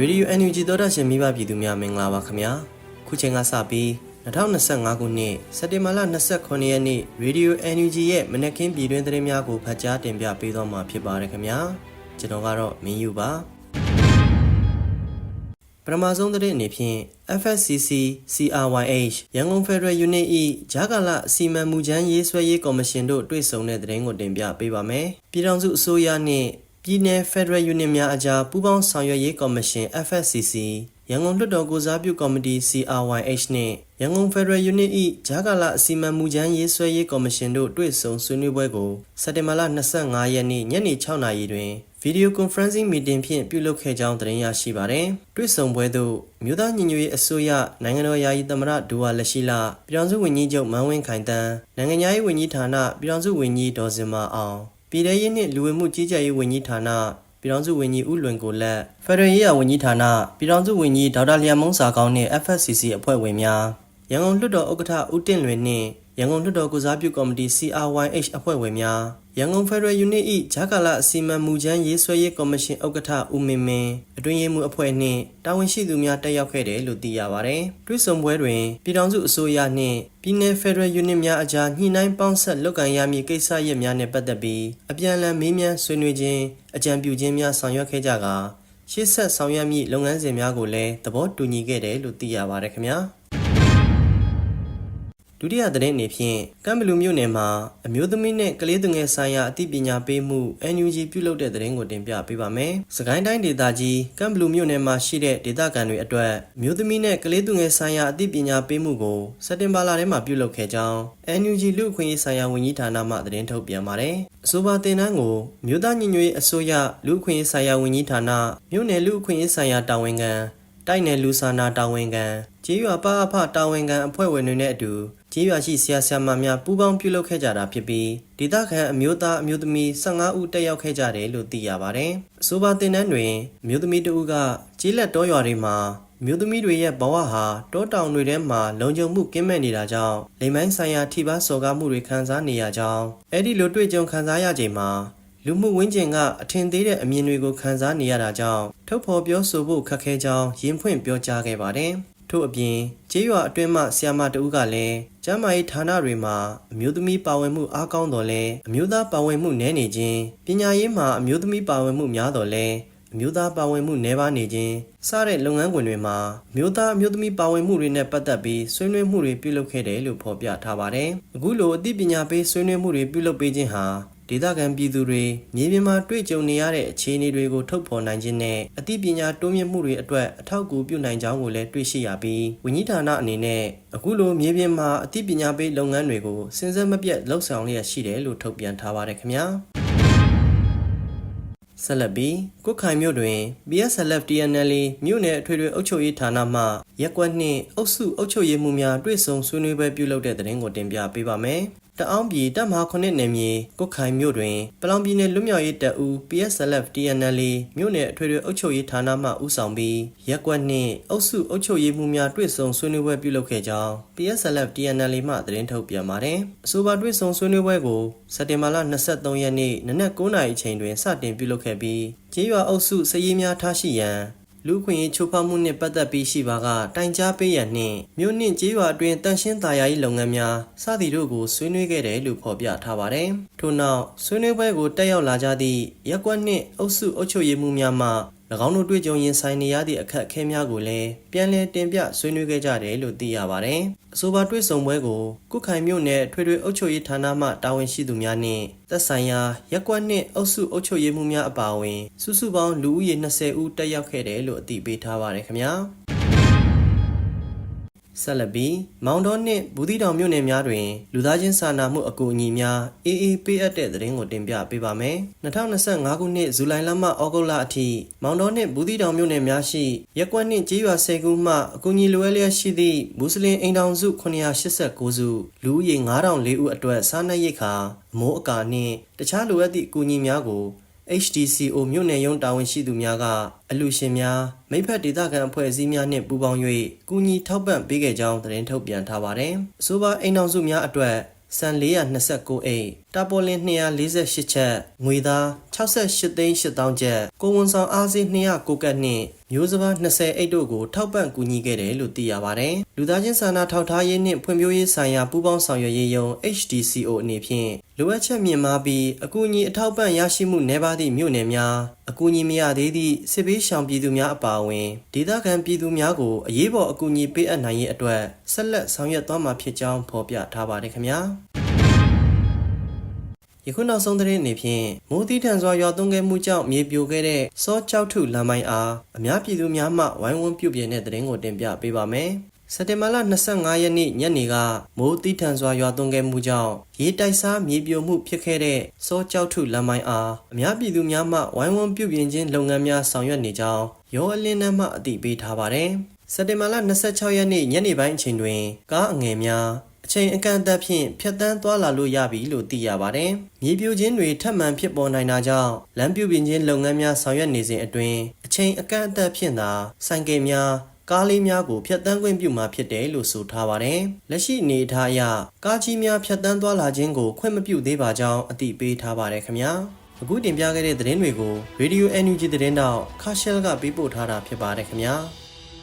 ရေဒီယို NUG သောတာရှင်မိဘပြည်သူများမင်္ဂလာပါခင်ဗျာခုချိန်ကစပြီး2025ခုနှစ်စက်တင်ဘာလ29ရက်နေ့ရေဒီယို NUG ရဲ့မနက်ခင်းပြည်တွင်းသတင်းများကိုဖတ်ကြားတင်ပြပေးသွားမှာဖြစ်ပါတယ်ခင်ဗျာကျွန်တော်ကတော့မင်းယူပါပထမဆုံးသတင်းအနေဖြင့် FSCC CRYH ရန်ကုန် Federal Unit ၏ဂျာကာလအစီမံမှုချမ်းရေးဆွဲရေးကော်မရှင်တို့တွေ့ဆုံတဲ့သတင်းကိုတင်ပြပေးပါမယ်ပြည်ထောင်စုအစိုးရနှင့် ပြည်내ဖက်ဒရယ်ယူနစ်များအကြားပူးပေါင်းဆောင်ရွက်ရေးကော်မရှင် FSCC ရန်ကုန်လွှတ်တော်ကိုစားပြုကော်မတီ CRYH နှင့်ရန်ကုန်ဖက်ဒရယ်ယူနစ်၏ဂျာကာလအစီမံမှုချမ်းရေးဆွဲရေးကော်မရှင်တို့တွေ့ဆုံဆွေးနွေးပွဲကိုစက်တင်ဘာလ25ရက်နေ့ညနေ6နာရီတွင်ဗီဒီယိုကွန်ဖရင့်စင်းမီတင်ဖြင့်ပြုလုပ်ခဲ့ကြောင်းသတင်းရရှိပါသည်။တွေ့ဆုံပွဲသို့မြို့သားညီညွတ်ရေးအစိုးရနိုင်ငံတော်ယာယီသမ္မတဒူဝါလက်ရှိလာပြည်ထောင်စုဝန်ကြီးချုပ်မန်းဝင်းခိုင်တန်းနိုင်ငံသားရေးဝန်ကြီးဌာနပြည်ထောင်စုဝန်ကြီးဒေါ်စင်မာအောင် ပြည်ထရေးနှင့်လူဝင်မှုကြီးကြပ်ရေးဝန်ကြီးဌာနပြည်ထောင်စုဝန်ကြီးဦးလွင်ကိုလက်ဖက်ဒရယ်ရေးရာဝန်ကြီးဌာနပြည်ထောင်စုဝန်ကြီးဒေါက်တာလျံမုံစာကောင်းနှင့် FFCC အဖွဲ့ဝင်များရန်ကုန်လွှတ်တော်ဥက္ကဋ္ဌဦးတင့်လွင်နှင့် ရန်ကုန်လွှတ်တော်ကုစားပြုကော်မတီ CRYH အဖွဲ့ဝင်များရန်ကုန်ဖက်ဒရယ်ယူနစ်၏ဂျာကာလအစီအမံမူချမ်းရေးဆွဲရေးကော်မရှင်ဥက္ကဋ္ဌဦးမင်းမင်းအတွင်းရေးမှူးအဖွဲ့နှင့်တာဝန်ရှိသူများတက်ရောက်ခဲ့တယ်လို့သိရပါတယ်။တွဲဆုံပွဲတွင်ပြည်ထောင်စုအစိုးရနှင့်ပြည်내 ဖက်ဒရယ်ယူနစ်များအကြားညှိနှိုင်းပေါင်းဆက်လုပ်ကိုင်ရမည့်ကိစ္စရပ်များနှင့်ပတ်သက်ပြီးအပြန်အလှန်မေးမြန်းဆွေးနွေးခြင်းအကြံပြုခြင်းများဆောင်ရွက်ခဲ့ကြကာရှေ့ဆက်ဆောင်ရွက်မည့်လုပ်ငန်းစဉ်များကိုလည်းသဘောတူညီခဲ့တယ်လို့သိရပါတယ်ခင်ဗျာ။ ဒုတိယသတင်းအနေဖြင့်ကမ်ဘလူမြို့နယ်မှာအမျိုးသမီးနဲ့ကလေးသူငယ်ဆိုင်ရာအသိပညာပေးမှု NUG ပြုလုပ်တဲ့သတင်းကိုတင်ပြပေးပါမယ်။စကိုင်းတိုင်းဒေသကြီးကမ်ဘလူမြို့နယ်မှာရှိတဲ့ဒေသခံတွေအတွက်အမျိုးသမီးနဲ့ကလေးသူငယ်ဆိုင်ရာအသိပညာပေးမှုကိုစက်တင်ဘာလထဲမှာပြုလုပ်ခဲ့ကြောင်း NUG လူ့အခွင့်အရေးဆိုင်ရာဝန်ကြီးဌာနမှသတင်းထုတ်ပြန်ပါတယ်။အဆိုပါတင်နန်းကိုမြို့သားညီညွတ်ရေးအစိုးရလူ့အခွင့်အရေးဆိုင်ရာဝန်ကြီးဌာနမြို့နယ်လူ့အခွင့်အရေးဆိုင်ရာတာဝန်ခံတိုက်နယ်လူစာနာတာဝန်ခံကျေးရွာပအဖတာဝန်ခံအဖွဲ့ဝင်တွေနဲ့အတူ ကျေးရွာရှိဆရာဆရာမများပူးပေါင်းပြုလုပ်ခဲ့ကြတာဖြစ်ပြီးဒေသခံအမျိုးသားအမျိုးသမီး15ဦးတက်ရောက်ခဲ့ကြတယ်လို့သိရပါတယ်။အဆိုပါတင်နန်းတွင်အမျိုးသမီးတဦးကကျေးလက်တောရွာတွေမှာမြို့သမီးတွေရဲ့ဘဝဟာတောတောင်တွေထဲမှာလုံခြုံမှုကင်းမဲ့နေတာကြောင့်လိမ်မိုင်းဆိုင်ရာထိပါစော်ကားမှုတွေခံစားနေရကြောင်းအဲ့ဒီလိုတွေ့ကြုံခံစားရချိန်မှာလူမှုဝန်းကျင်ကအထင်သေးတဲ့အမြင်တွေကိုခံစားနေရတာကြောင့်ထုတ်ဖော်ပြောဆိုဖို့ခက်ခဲကြောင်းရင်းဖွင့်ပြောကြားခဲ့ပါတယ်။ ထို့အပြင်ကျေးရွာအတွင်းမှဆီယာမတဦးကလည်းကျမ်းမာရေးဌာနတွေမှာအမျိုးသမီးပါဝင်မှုအားကောင်းတော်လဲအမျိုးသားပါဝင်မှုနည်းနေခြင်းပညာရေးမှာအမျိုးသမီးပါဝင်မှုများတော်လဲအမျိုးသားပါဝင်မှုနည်းပါးနေခြင်းစတဲ့လုပ်ငန်းခွင်တွေမှာအမျိုးသားအမျိုးသမီးပါဝင်မှုတွေနဲ့ပတ်သက်ပြီးဆွေးနွေးမှုတွေပြုလုပ်ခဲ့တယ်လို့ဖော်ပြထားပါတယ်။အခုလိုအသိပညာပေးဆွေးနွေးမှုတွေပြုလုပ်ပေးခြင်းဟာ ဒေသခံပြည်သူတွေမြေပြင်မှာတွေ့ကြုံနေရတဲ့အခြေအနေတွေကိုထုတ်ဖော်နိုင်ခြင်းနဲ့အသိပညာတိုးမြင့်မှုတွေအတွက်အထောက်အကူပြုနိုင်ကြောင်းကိုလည်းတွေ့ရှိရပြီးဝန်ကြီးဌာနအနေနဲ့အခုလိုမြေပြင်မှာအသိပညာပေးလုပ်ငန်းတွေကိုစဉ်ဆက်မပြတ်လှုပ်ဆောင်လျက်ရှိတယ်လို့ထုတ်ပြန်ထားပါတယ်ခင်ဗျာဆက်လက်ပြီးကုတ်ခိုင်မြို့တွင် BSLF TNL မြို့နယ်အထွေထွေအုပ်ချုပ်ရေးဌာနမှရက်ကွက်နှင့်အုပ်စုအုပ်ချုပ်ရေးမှူးများတွေ့ဆုံဆွေးနွေးပွဲပြုလုပ်တဲ့တဲ့ရင်ကိုတင်ပြပေးပါမယ်။ တအောင်းပြည်တပ်မဟာ9နယ်မြေကုတ်ခိုင်မြို့တွင်ပလောင်ပြည်နယ်လွတ်မြောက်ရေးတပ်ဦး PSLF TNL မြို့နယ်အထွေထွေအုပ်ချုပ်ရေးဌာနမှဦးဆောင်ပြီးရက်ကွက်နှင့်အုပ်စုအုပ်ချုပ်ရေးမှူးများတွေ့ဆုံဆွေးနွေးပွဲပြုလုပ်ခဲ့ကြောင်း PSLF TNL မှသတင်းထုတ်ပြန်ပါတယ်။အဆိုပါတွေ့ဆုံဆွေးနွေးပွဲကိုစက်တင်ဘာလ23ရက်နေ့နနက်9:00နာရီအချိန်တွင်စတင်ပြုလုပ်ခဲ့ပြီးကျေးရွာအုပ်စုစည်ရေးများထားရှိရန် လူခွင့်ရေးချိုးဖောက်မှုနှင့်ပတ်သက်ပြီးရှိပါကတိုင်ကြားပေးရန်နှင့်မြို့နှင့်ကျေးရွာအတွင်းတန်ရှင်းသားယာရေးလုပ်ငန်းများစသည်တို့ကိုဆွေးနွေးခဲ့တယ်လို့ဖော်ပြထားပါတယ်။ထို့နောက်ဆွေးနွေးပွဲကိုတက်ရောက်လာကြသည့်ရက်ကွက်နှင့်အုပ်စုအုပ်ချုပ်ရေးမှူးများမှ၎ င်းတို့တွေ့ကြုံရင်ဆိုင်နေရသည့်အခက်အခဲများကိုလည်းပြန်လည်တင်ပြဆွေးနွေးခဲ့ကြတယ်လို့သိရပါတယ်။အဆိုပါတွေ့ဆုံပွဲကိုကုခိုင်မြို့နယ်ထွေထွေအုပ်ချုပ်ရေးဌာနမှတာဝန်ရှိသူများနှင့်သက်ဆိုင်ရာရက်ကွက်နှင့်အုပ်စုအုပ်ချုပ်ရေးမှူးများအပါအဝင်စုစုပေါင်းလူဦးရေ20ဦးတက်ရောက်ခဲ့တယ်လို့အသိပေးထားပါတယ်ခင်ဗျာ။ ဆက်လက်ပြီးမောင်တော်နှင့်ဘူးသီးတောင်မြို့နယ်များတွင် လူသားချင်းစာနာမှုအကူအညီများအေးအေးပေးအပ်တဲ့သတင်းကိုတင်ပြပေးပါမယ်။2025ခုနှစ်ဇူလိုင်လမှဩဂုတ်လအထိမောင်တော်နှင့်ဘူးသီးတောင်မြို့နယ်များရှိရက်ကွက်နှင့်ကျေးရွာ10ခုမှအကူအညီလိုအပ်လျက်ရှိသည့်မွတ်စလင်အိမ်ထောင်စု989စုလူဦးရေ9004ဦးအတွက်စားနပ်ရိက္ခာအမိုးအကာနှင့်တခြားလိုအပ်သည့်အကူအညီများကို HDCO မြို့နယ်ရုံးတာဝန်ရှိသူများကအလူရှင်များမိဖက်ဒေသခံအဖွဲ့အစည်းများနှင့်ပူးပေါင်း၍ကူညီထောက်ပံ့ပေးခဲ့ကြောင်းသတင်းထုတ်ပြန်ထားပါတယ်။အဆိုပါအိမ်တော်စုများအတွက်စံ429အိတ်တာပေါ်လင်248ချက်ငွေသား68သိန်း8000ကျပ်ကိုဝန်ဆောင်အားစေး209ကတ်နှင့်မျိုးစပါး20အိတ်တို့ကိုထောက်ပံ့ကူညီခဲ့တယ်လို့သိရပါတယ်။လူသားချင်းစာနာထောက်ထားရေးနှင့်ဖွံ့ဖြိုးရေးဆိုင်ရာပူးပေါင်းဆောင်ရွက်ရေးယုံ HDCO အနေဖြင့်လိုအပ်ချက်မြင့်မားပြီးအကူအညီအထောက်ပံ့ရရှိမှုနည်းပါးသည့်မြို့နယ်များအကူအညီမရသေးသည့်စစ်ဘေးရှောင်ပြည်သူများအပါအဝင်ဒေသခံပြည်သူများကိုအရေးပေါ်အကူအညီပေးအပ်နိုင်ရေးအတွက်ဆက်လက်ဆောင်ရွက်သွားမှာဖြစ်ကြောင်းဖော်ပြထားပါတယ်ခင်ဗျာ။ ယခုနောက်ဆုံးသတင်းအနေဖြင့်မိုးသီးထန်စွာရွာသွန်းခဲ့မှုကြောင့်မြေပြိုခဲ့တဲ့စောကြောက်ထုလမ်းပိုင်းအားအများပြည်သူများမှဝိုင်းဝန်းပြုပြင်တဲ့သတင်းကိုတင်ပြပေးပါမယ်။စက်တင်ဘာလ25ရက်နေ့ညနေကမိုးသီးထန်စွာရွာသွန်းခဲ့မှုကြောင့်ရေတိုက်စားမြေပြိုမှုဖြစ်ခဲ့တဲ့စောကြောက်ထုလမ်းပိုင်းအားအများပြည်သူများမှဝိုင်းဝန်းပြုပြင်ခြင်းလုပ်ငန်းများဆောင်ရွက်နေကြောင်းရောအလင်းနှမ်းမှအသိပေးထားပါတယ်။စက်တင်ဘာလ26ရက်နေ့ညနေပိုင်းအချိန်တွင်ကားအငယ်များ အချိန်အကန့်အသတ်ဖြင့်ဖြတ်တန်းသွားလာလို့ရပြီလို့သိရပါတယ်။မြေပြိုခြင်းတွေထပ်မံဖြစ်ပေါ်နိုင်တာကြောင့်လမ်းပြုပြင်ခြင်းလုပ်ငန်းများဆောင်ရွက်နေစဉ်အတွင်းအချိန်အကန့်အသတ်ဖြင့်သာဆိုင်ကယ်များကားလေးများကိုဖြတ်တန်းခွင့်ပြုမှာဖြစ်တယ်လို့ဆိုထားပါတယ်။လက်ရှိအနေအထားအရကားကြီးများဖြတ်တန်းသွားလာခြင်းကိုခွင့်မပြုသေးပါကြောင်းအသိပေးထားပါတယ်ခင်ဗျာ။အခုတင်ပြခဲ့တဲ့သတင်းတွေကို Radio NUG သတင်းတော့ခါရှယ်ကပေးပို့ထားတာဖြစ်ပါတယ်ခင်ဗျာ။